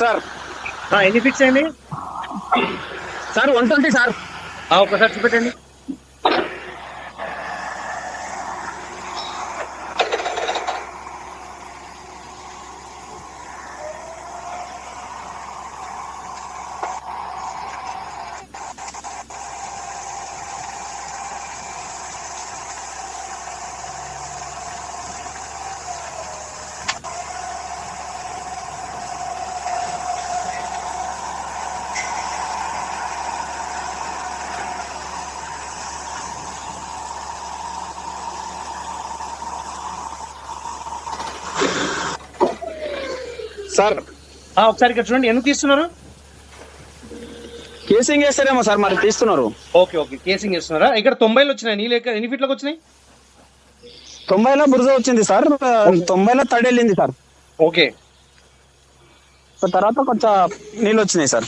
Sir. ఎన్ని fix అయింది sir one twenty sir. ఆ, ఒకసారి చూపెట్టండి. సార్. ఆ, ఒకసారి ఇక్కడ చూడండి. ఎందుకు తీస్తున్నారు? కేసింగ్ వేస్తారేమో సార్ మరి తీస్తున్నారు. Okay okay. కేసింగ్ చేస్తున్నారా ఇక్కడ తొంభైలో వచ్చినాయి. నీళ్ళు ఎక్క- ఎన్ని ఫీట్లకు వచ్చినాయి? తొంభైలో బురద వచ్చింది సార్. తొంభైలో తడి వెళ్ళింది సార్. ఓకే. తర్వాత కొంచెం నీళ్ళు వచ్చినాయి సార్.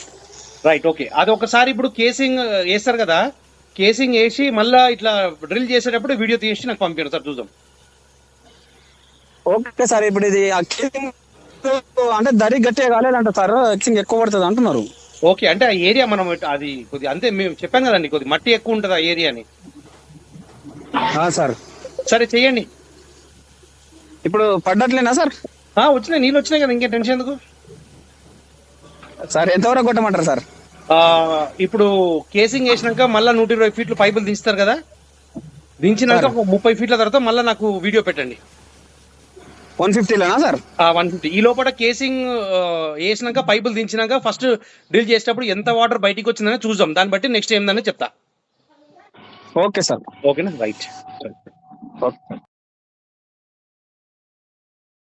Right okay. అది ఒకసారి ఇప్పుడు కేసింగ్ వేస్తారు కదా. కేసింగ్ వేసి మళ్ళా ఇట్లా డ్రిల్ చేసేటప్పుడు వీడియో తీసి నాకు పంపారు సార్. చూద్దాం. ఓకే సార్ ఇప్పుడు ఇది కేసింగ్ అంటే దరి గట్టిగా కాలేదంట సార్. కేసింగ్ ఎక్కువ పడుతుంది అంటున్నారు. ఓకే అంటే ఆ ఏరియా మనం అది కొద్ది అంతే మేము చెప్పాం కదండి కొద్ది మట్టి ఎక్కువ ఉంటుంది ఆ ఏరియాని. సార్. సరే చెయ్యండి. ఇప్పుడు పడ్డట్లేనా సార్? ఆ, వచ్చినాయి నీళ్ళు వచ్చినాయి కదా ఇంకేం టెన్షన్ ఎందుకు? సార్ ఎంతవరకు కొట్టమంటారు సార్? ఇప్పుడు కేసింగ్ వేసినాక మళ్ళీ నూట ఇరవై ఫీట్లు పైపులు తీస్తారు కదా? దించినాక ముప్పై ఫీట్ల తర్వాత మళ్ళీ నాకు వీడియో పెట్టండి. వన్ ఫిఫ్టీలోనా సార్? వన్ ఫిఫ్టీ ఈ లోపల కేసింగ్ వేసినాక పైపులు దించినాక ఫస్ట్ డ్రిల్ చేసేటప్పుడు ఎంత వాటర్ బయటికి వచ్చిందని చూద్దాం. దాన్ని బట్టి నెక్స్ట్ ఏందని చెప్తా. Okay sir. ఓకేనా? Right okay.